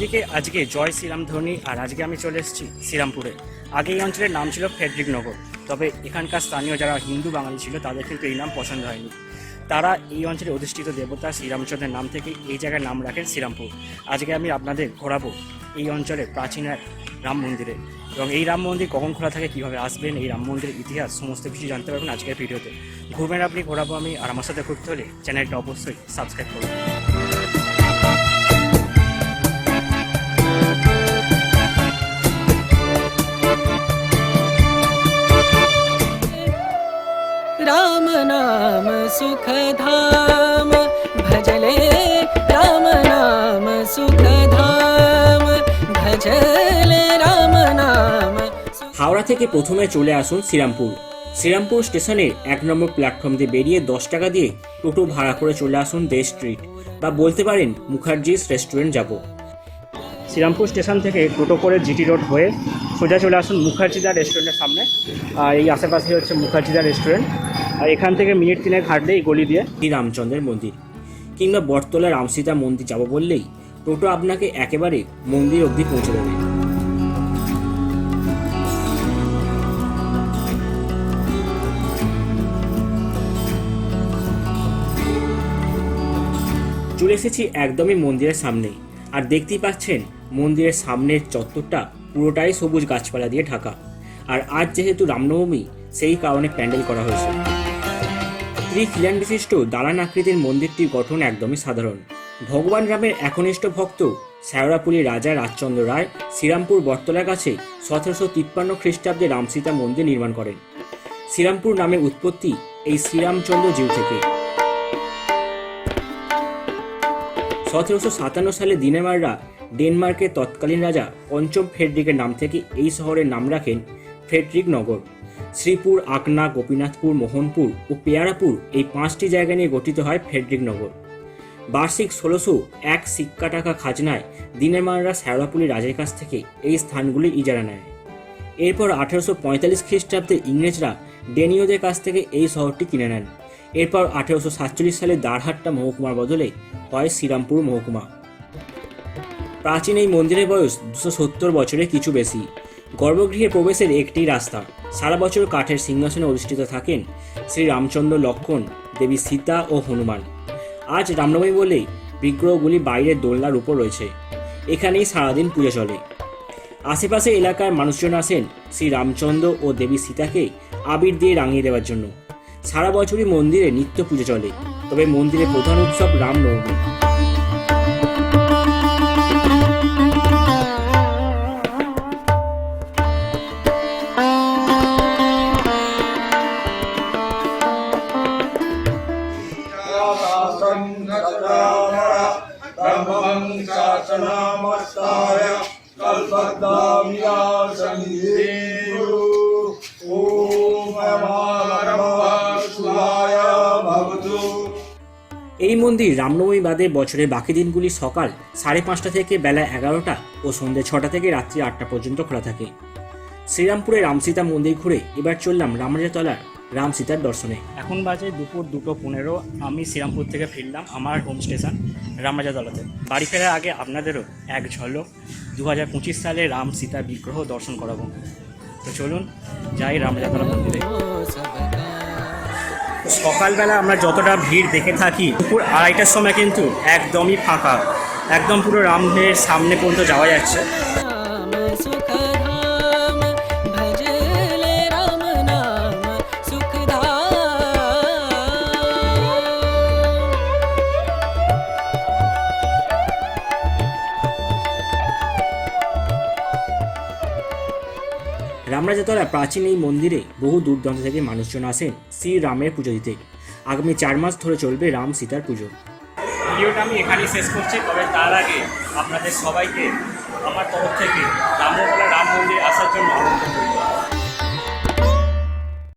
সবাইকে আজকে জয় শ্রীরাম ধ্বনি আর আজকে আমি চলে এসেছি শ্রীরামপুরে। আগে এই অঞ্চলের নাম ছিল ফেডরিক নগর, তবে এখানকার স্থানীয় যারা হিন্দু বাঙালি ছিল তাদের কিন্তু এই নাম পছন্দ হয়নি। তারা এই অঞ্চলে অধিষ্ঠিত দেবতা শ্রীরামচন্দ্রের নাম থেকে এই জায়গায় নাম রাখেন শ্রীরামপুর। আজকে আমি আপনাদের ঘোরাবো এই অঞ্চলের প্রাচীন এক রাম মন্দিরে। এবং এই রাম মন্দির কখন খোলা থাকে, কীভাবে আসবেন, এই রাম মন্দিরের ইতিহাস, সমস্ত কিছু জানতে পারবেন আজকের ভিডিওতে। ঘুরবেন আপনি, ঘোরাবো আমি, আর আমার সাথে ঘুরতে হলে চ্যানেলটা অবশ্যই সাবস্ক্রাইব করুন। राम नाम सुखधाम भजले राम नाम सुखधाम भजले राम नाम सुख হাওড়া থেকে প্রথমে চলে আসুন শ্রীরামপুর শ্রীরামপুর স্টেশনের এক নম্বর প্ল্যাটফর্ম দিয়ে বেরিয়ে দশ টাকা দিয়ে টোটো ভাড়া করে চলে আসুন দে স্ট্রিট বা বলতে পারেন মুখার্জিস রেস্টুরেন্ট যাব শ্রীরামপুর স্টেশন থেকে টোটো করে জিটি রোড হয়ে সোজা চলে আসুন মুখার্জিদা রেস্টুরেন্টের সামনে আর এই আশেপাশে হচ্ছে মুখার্জিদা রেস্টুরেন্ট আর এখান থেকে মিনিট তিনেক হাঁটলে এই গলি দিয়ে রামচন্দ্রের মন্দির। কিংবা বটতলা রামসীতা মন্দির যাব বললেই টোটো আপনাকে একেবারে মন্দির অবধি পৌঁছে দেবে। চলে এসেছি একদমই মন্দিরের সামনেই। আর দেখতেই পাচ্ছেন, মন্দিরের সামনের চত্বরটা পুরোটাই সবুজ গাছপালা দিয়ে ঢাকা। আর আজ যেহেতু রামনবমী, সেই কারণে প্যান্ডেল করা হয়েছে। ত্রিখিলান বিশিষ্ট দালান আকৃতির মন্দিরটির গঠন একদমই সাধারণ। ভগবান রামের একনিষ্ঠ ভক্ত শ্যাওড়াপুরী রাজা রাজচন্দ্র রায় শ্রীরামপুর বটতলার কাছে সতেরোশো তিপ্পান্ন খ্রিস্টাব্দে রামসীতা মন্দির নির্মাণ করেন। শ্রীরামপুর নামের উৎপত্তি এই শ্রীরামচন্দ্র জিউ থেকে। সতেরোশো সাতান্ন সালে দিনেমাররা ডেনমার্কের তৎকালীন রাজা পঞ্চম ফেডরিকের নাম থেকে এই শহরের নাম রাখেন ফেডরিক নগর। শ্রীপুর, আকনা, গোপীনাথপুর, মোহনপুর ও পেয়ারাপুর এই পাঁচটি জায়গা নিয়ে গঠিত হয় ফেডরিক নগর। বার্ষিক ষোলোশো এক সিক্কা টাকা খাজনায় দিনেমাররা শ্যাওড়াপুলি রাজের কাছ থেকে এই স্থানগুলি ইজারা নেয়। এরপর আঠেরোশো পঁয়তাল্লিশ খ্রিস্টাব্দে ইংরেজরা ডেনীয়দের কাছ থেকে এই শহরটি কিনে নেন। এরপর আঠেরোশো সাতচল্লিশ সালে দারহাট্টা মহকুমার বদলে হয় শ্রীরামপুর মহকুমা। প্রাচীন এই মন্দিরের বয়স দুশো সত্তর বছরের কিছু বেশি। গর্ভগৃহে প্রবেশের একটি রাস্তা। সারা বছর কাঠের সিংহাসনে অধিষ্ঠিত থাকেন শ্রী রামচন্দ্র লক্ষণ, দেবী সীতা ও হনুমান। আজ রামনবমী বলেই বিগ্রহগুলি বাইরের দোলনার উপর রয়েছে। এখানেই সারাদিন পুজো চলে। আশেপাশে এলাকার মানুষজন আসেন শ্রী রামচন্দ্র ও দেবী সীতাকে আবির দিয়ে রাঙিয়ে দেওয়ার জন্য। সারা বছরই মন্দিরে নিত্য পুজো চলে। তবে মন্দিরের প্রধান উৎসব রামনবমী। शासनामस्ताय कल्पद्दामिया सन्धिः ॐ शिवाय भवतु এই মন্দির রামনবমী বাদে বছরের বাকি দিনগুলি সকাল সাড়ে পাঁচটা থেকে বেলা এগারোটা ও সন্ধ্যে ছটা থেকে রাত্রি আটটা পর্যন্ত খোলা থাকে শ্রীরামপুরে রামসীতা মন্দির ঘুরে এবার চললাম রামরাজাতলার রাম সীতার দর্শনে। এখন বাজে দুপুর দুটো পনেরো, আমি শ্রীরামপুর থেকে ফিরলাম আমার হোম স্টেশন রামরাজা দলাতে বাড়ি ফেরার আগে আপনাদেরও এক ঝলক দু হাজার পঁচিশ সালে রাম সীতা বিগ্রহ দর্শন করাবো। তো চলুন, যাই রামরাজা মন্দিরে। সকালবেলা আমরা যতটা ভিড় দেখে থাকি, দুপুর আড়াইটার সময় কিন্তু একদমই ফাঁকা। একদম পুরো রামধের সামনে পর্যন্ত যাওয়া যাচ্ছে। রামরাজাতলা প্রাচীন এই মন্দিরে বহু দূর দূরান্ত থেকে মানুষজন আসেন শ্রী রামের পুজো দিতে। আগামী চার মাস ধরে চলবে রাম সীতার পুজো। ভিডিওটা আমি এখানেই শেষ করছি, তবে তার আগে আপনাদের সবাইকে আমার তরফ থেকে রামতলা রাম মন্দির আসার জন্য আমন্ত্রণ